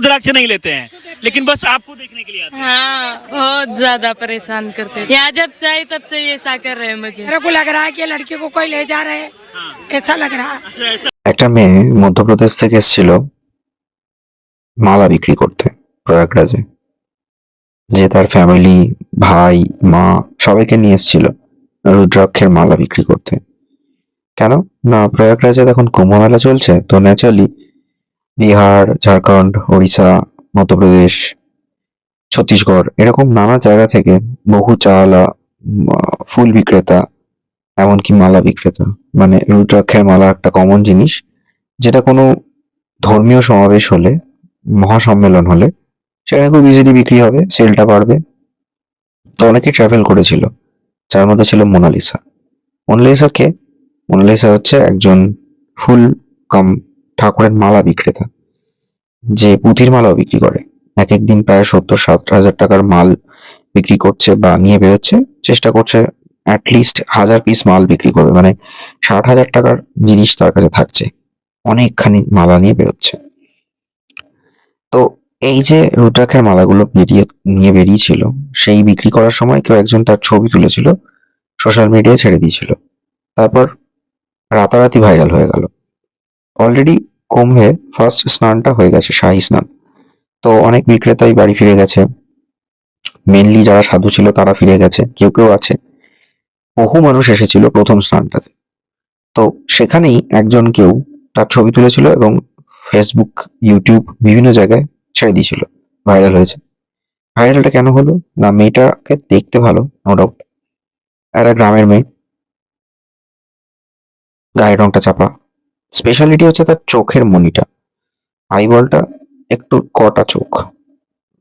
रुद्राक्ष नहीं लेते हैं लेकिन बस आपको देखने के लिए आते हैं हाँ बहुत ज्यादा परेशान करते थे यहाँ जब से आई तब से ये ऐसा कर रहे हैं मुझे मेरे को लग रहा है कि लड़की को कोई ले जा रहे हैं हाँ ऐसा लग रहा है अच्छा ऐसा একটা মেয়ে মধ্যপ্রদেশ থেকে এসেছিল মালা বিক্রি করতে প্রয়াগরাজে যে তার ফ্যামিলি ভাই মা সবাইকে নিয়ে এসেছিল রুদ্রাক্ষের মালা বিক্রি করতে কেন না প্রয়াগরাজে এখন কুম্ভ মেলা চলছে তো ন্যাচারালি বিহার, ঝাড়খণ্ড, ওড়িশা, মধ্যপ্রদেশ, ছত্তিশগড় এরকম নানা জায়গা থেকে বহু চাওয়ালা ফুল বিক্রেতা, এমনকি মালা বিক্রেতা মানে রুদ্রাক্ষের মালা একটা কমন জিনিস, যেটা কোনো ধর্মীয় সমাবেশ হলে, মহাসম্মেলন হলে, সেখানে খুব ইজিলি বিক্রি হবে সেলটা বাড়বে। তো অনেকে ট্রাভেল করেছিল, যার মধ্যে ছিল মোনালিসা মোনালিসা কে? মোনালিসা হচ্ছে একজন ফুল কাম ঠাকুরের মালা বিক্রেতা, যে পুঁথির মালাও বিক্রি করে। এক এক দিন প্রায় সত্তর সাত হাজার টাকার মাল বিক্রি করছে বা নিয়ে বেরোচ্ছে। চেষ্টা করছে অ্যাটলিস্ট হাজার পিস মাল বিক্রি করবে মানে ষাট হাজার টাকার জিনিস তার কাছে থাকছে। অনেকখানি মালা নিয়ে বেরোচ্ছে। তো এই যে রুদ্রাক্ষের মালাগুলো বেরিয়ে, নিয়ে বেরিয়েছিল, সেই বিক্রি করার সময় কেউ একজন তার ছবি তুলেছিল সোশ্যাল মিডিয়ায় ছেড়ে দিয়েছিল। তারপর রাতারাতি ভাইরাল হয়ে গেল। অলরেডি কুম্ভে ফার্স্ট স্নানটা হয়ে গেছে, শাহী স্নান। তো অনেক বিক্রেতাই বাড়ি ফিরে গেছে। মেনলি যারা সাধু ছিল তারা ফিরে গেছে, কেউ কেউ আছে। বহু মানুষ এসেছিল প্রথম স্নানটাতে। তো সেখানেই একজন কেউ তার ছবি তুলেছিল এবং ফেসবুক ইউটিউব বিভিন্ন জায়গায় ছেড়ে দিয়েছিল ভাইরাল হয়েছে। ভাইরালটা কেন হলো? না, মেয়েটাকে দেখতে ভালো নো ডাউট একটা গ্রামের মেয়ে। গায়ের রংটা চাপা। স্পেশালিটি হচ্ছে তার চোখের মনিটা আইবলটা একটু কটা চোখ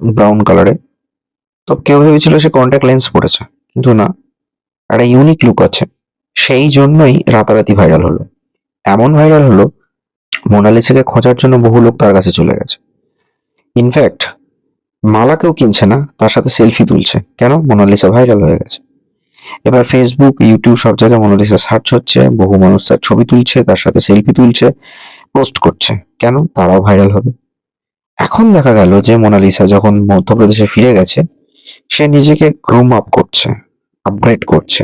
ব্রাউন কালারে তো কেউ ভেবেছিল সে কন্ট্যাক্ট লেন্স পড়েছে কিন্তু না, একটা ইউনিক লুক আছে। সেই জন্যই রাতারাতি ভাইরাল হলো। এমন ভাইরাল হলো মোনালিসাকে খোঁজার জন্য বহু লোক তার কাছে চলে গেছে। ইনফ্যাক্ট মালা কেউ কিনছে না, তার সাথে সেলফি তুলছে। কেন? মোনালিসা ভাইরাল হয়ে গেছে। এবার ফেসবুক ইউটিউব সব জায়গায় মোনালিসা সার্চ হচ্ছে, বহু মানুষ তার ছবি তুলছে, তার সাথে সেলফি তুলছে পোস্ট করছে। কেন? তারাও ভাইরাল হবে। এখন দেখা গেল যে মোনালিসা যখন মধ্যপ্রদেশে ফিরে গেছে, সে নিজেকে গ্রুম আপ করছে আপগ্রেড করছে।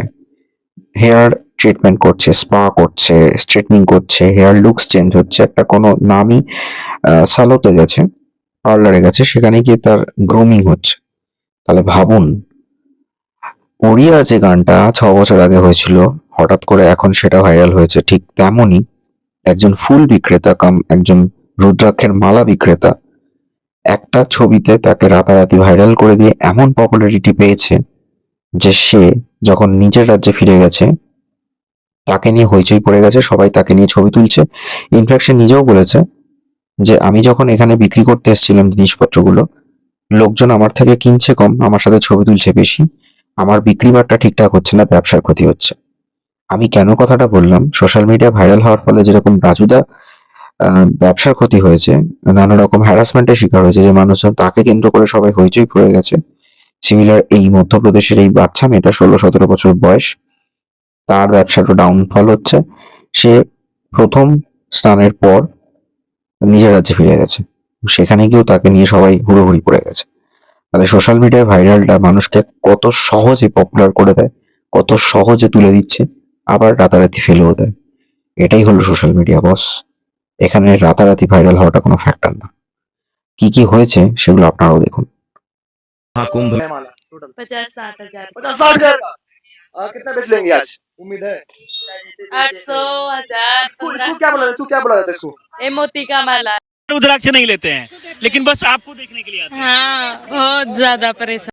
হেয়ার ট্রিটমেন্ট করছে স্পা করছে স্ট্রেটনিং করছে হেয়ার লুকস চেঞ্জ হচ্ছে। একটা কোনো নামি সালোতে গেছে পার্লারে গেছে, সেখানে গিয়ে তার গ্রুমিং হচ্ছে। তাহলে ভাবুন ওড়িয়া যে গানটা ছ বছর আগে হয়েছিল, হঠাৎ করে এখন সেটা ভাইরাল হয়েছে ঠিক তেমনই একজন ফুল বিক্রেতা কাম, একজন রুদ্রাক্ষের মালা বিক্রেতা। একটা ছবিতে তাকে রাতারাতি ভাইরাল করে দিয়ে এমন পপুলারিটি পেয়েছে যে সে যখন নিজের রাজ্যে ফিরে গেছে, তাকে নিয়ে হইচই পড়ে গেছে, সবাই তাকে নিয়ে ছবি তুলছে। ইনফ্যাক্ট সে নিজেও বলেছে যে, আমি যখন এখানে বিক্রি করতে এসেছিলাম জিনিসপত্রগুলো, লোকজন আমার থেকে কিনছে কম, আমার সাথে ছবি তুলছে বেশি। আমার বিক্রি বাট্টা ঠিকঠাক হচ্ছে না, ব্যবসার ক্ষতি হচ্ছে। আমি কেন কথাটা বললাম? সোশ্যাল মিডিয়া ভাইরাল হওয়ার ফলে যেরকম রাজুদা ব্যবসার ক্ষতি হয়েছে, নানা রকম হ্যারাসমেন্টের শিকার হয়েছে, যে মানুষজন তাকে কেন্দ্র করে সবাই হইচই পড়ে গেছে। সিমিলার এই মধ্যপ্রদেশের এই বাচ্চা মেয়েটা ষোলো, সতেরো বছর বয়স, তার ব্যবসাটা ডাউনফল হচ্ছে। সে প্রথম স্নানের পর নিজের রাজ্যে ফিরে গেছে। সেখানে গিয়েও তাকে নিয়ে সবাই হুড়োহুড়ি পড়ে গেছে। তাহলে সোশ্যাল মিডিয়ার ভাইরালটা মানুষকে কত সহজে পপুলার করে দেয় কত সহজে তুলে দিচ্ছে আবার রাতারাতি ফেলেও দেয় এটাই হলো সোশ্যাল মিডিয়া বস এখানে রাতারাতি ভাইরাল হওয়াটা কোনো ফ্যাক্টর না কি কি হয়েছে সেগুলো আপনারাও দেখুন महाकुंभ माला टोटल पचास साठ हजार पचास साठ हजार का आ, कितना बेच लेंगे आज उम्मीद है आठ सौ हजार इसको इसको क्या बोला इसको क्या बोला जाता है इसको ये मोती का माला रुद्राक्ष नहीं लेते हैं। लेकिन बस आपको देखने के लिए आते हैं। हाँ बहुत ज़्यादा परेशान।